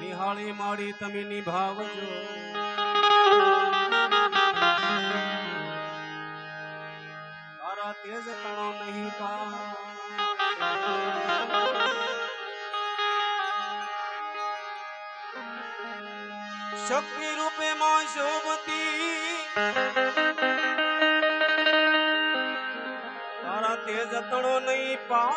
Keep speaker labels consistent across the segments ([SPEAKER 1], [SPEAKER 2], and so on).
[SPEAKER 1] નિહાળી માળી તમે નિભાવજો. તારા તેજ તણો નહીં પા શક્તિ રૂપે માં શોભતી. તારા તેજ તણો નહીં પા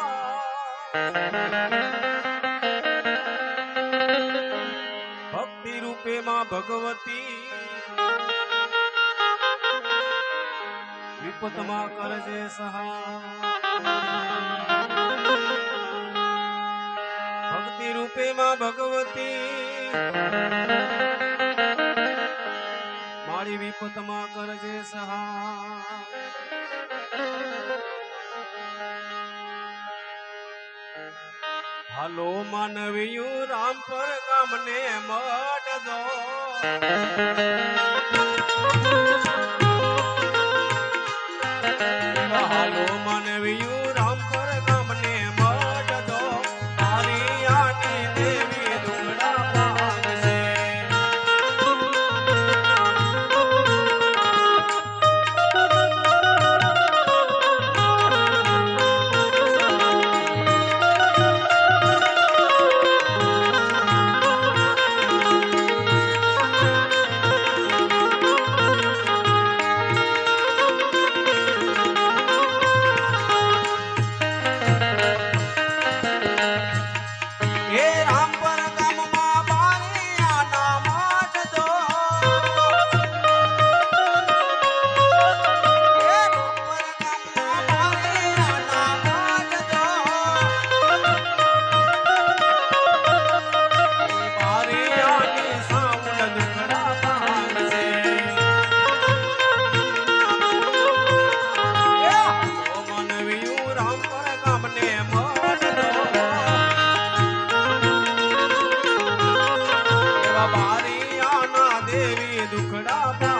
[SPEAKER 1] રૂપે માં ભગવતી. વિપતમાં કરજે સહા ભક્તિ રૂપે માં ભગવતી. મારી વિપતમાં કરજે સહા હાલો માનવીયું રામ પર ગામને મટજો Thank you. દેવી દુખડા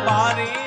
[SPEAKER 1] বাড়ি